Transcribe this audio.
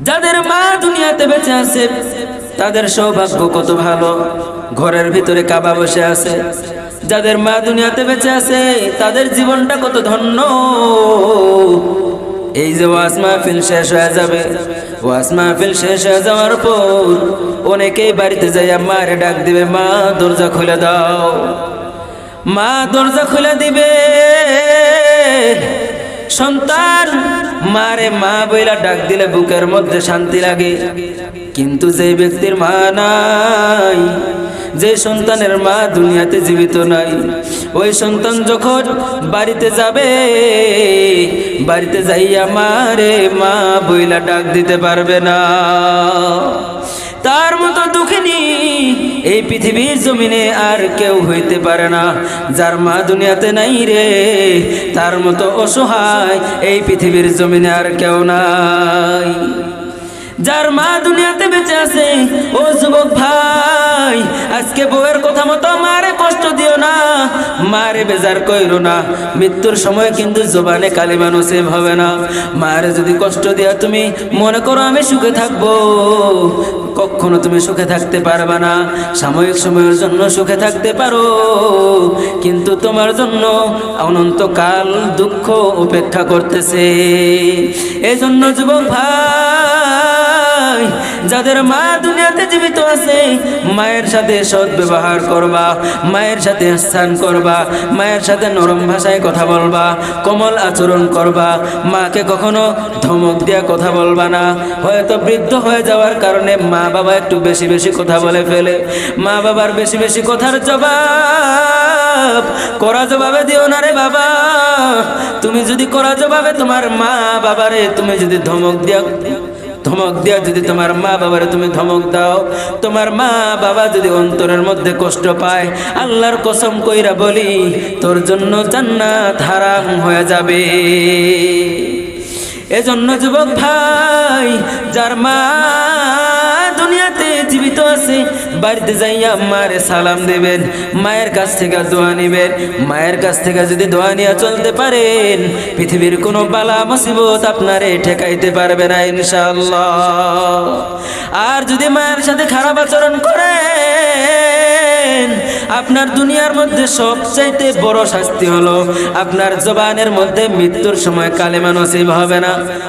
যাদের মা দুনিয়াতে বেঁচে আছে, তাদের সৌভাগ্য কত ভালো। ঘরের ভিতরে কাবা বসে আছে। যাদের মা দুনিয়াতে বেঁচে আছে, তাদের জীবনটা কত ধন্য। এই যে ওয়াজ মাহফিল শেষ হয়ে যাবে। ওয়াজ মাহফিল শেষ হয়ে যাওয়ার পর অনেকেই বাড়িতে যাইয়া মারে ডাক দিবে, মা, দরজা খুলে দাও। মা দরজা খুলে দিবে। সন্তান মারে মা বইলা ডাক দিলে বুকের মধ্যে শান্তি লাগে। কিন্তু যে ব্যক্তির মা নাই, যে সন্তানের মা দুনিয়াতে জীবিত নাই, ওই সন্তান যখন বাড়িতে যাবে, বাড়িতে যাইয়া মারে মা বইলা ডাক দিতে পারবে না। তার মতো দুঃখিনী এই পৃথিবীর জমিনে আর কেউ হইতে পারে না, যার মা দুনিয়াতে নাই রে। তার মতো অসহায় এই পৃথিবীর জমিনে আর কেউ নাই। যার মা দুনিয়াতে বেঁচে আছে, ও যুবক ভাই, আজকে বউয়ের কথা মতো মারে কষ্ট দিও না, মারে বেজার কইরো না। মৃত্যুর সময় কিন্তু জবানে কালিমা নসিব হবে না। মারে যদি কষ্ট দেওয়া তুমি মনে করো আমি সুখে থাকব। কখনো তুমি সুখে থাকতে পারবে না। সাময়িক সময়ের জন্য সুখে থাকতে পারো। কিন্তু তোমার জন্য অনন্তকাল দুঃখ উপেক্ষা করতেছে। এজন্য জন্য যুবক ভাই যাদের মা দুনিয়াতে জীবিত আছে, মায়ের সাথে সৎ ব্যবহার করবা, মায়ের সাথে স্থান করবা, মায়ের সাথে নরম ভাষায় কথা বলবা, কোমল আচরণ করবা, মাকে কখনো ধমক দিয়া কথা বলবা না। হয়তো বৃদ্ধ হয়ে যাওয়ার কারণে মা বাবা একটু বেশি বেশি কথা বলে ফেলে। মা বাবার বেশি বেশি কথার জবাব করা জবাবে দিও না রে বাবা। তুমি যদি করা জবাবে তোমার মা বাবারে, তুমি যদি ধমক দিয়া ধমক দিয়া যদি তোমার মা বাবারে তুমি ধমক দাও, তোমার মা বাবা যদি অন্তরের মধ্যে কষ্ট পায়, আল্লাহর কসম কইরা বলি, তোর জন্য জান্নাত হারাম হয়ে যাবে। এজন্য যুবক ভাই, যার মা দুনিয়াতে জীবিত আছে বাড়িতে যাইয়া মারে সালাম দেবেন, মায়ের কাছ থেকে দোয়া নিবেন, মায়ের কাছ থেকে যদি দোয়া নিয়ে চলতে পারেন, পৃথিবীর কোনো বালা মুসিবত আপনারে ঠেকাইতে পারবে না ইনশাআল্লাহ। আর যদি মায়ের সাথে খারাপ আচরণ করেন, আপনার দুনিয়ার মধ্যে সবচাইতে বড় শাস্তি হলো, আপনার জবানের মধ্যে মৃত্যুর সময় কালেমা নসিব হবে না।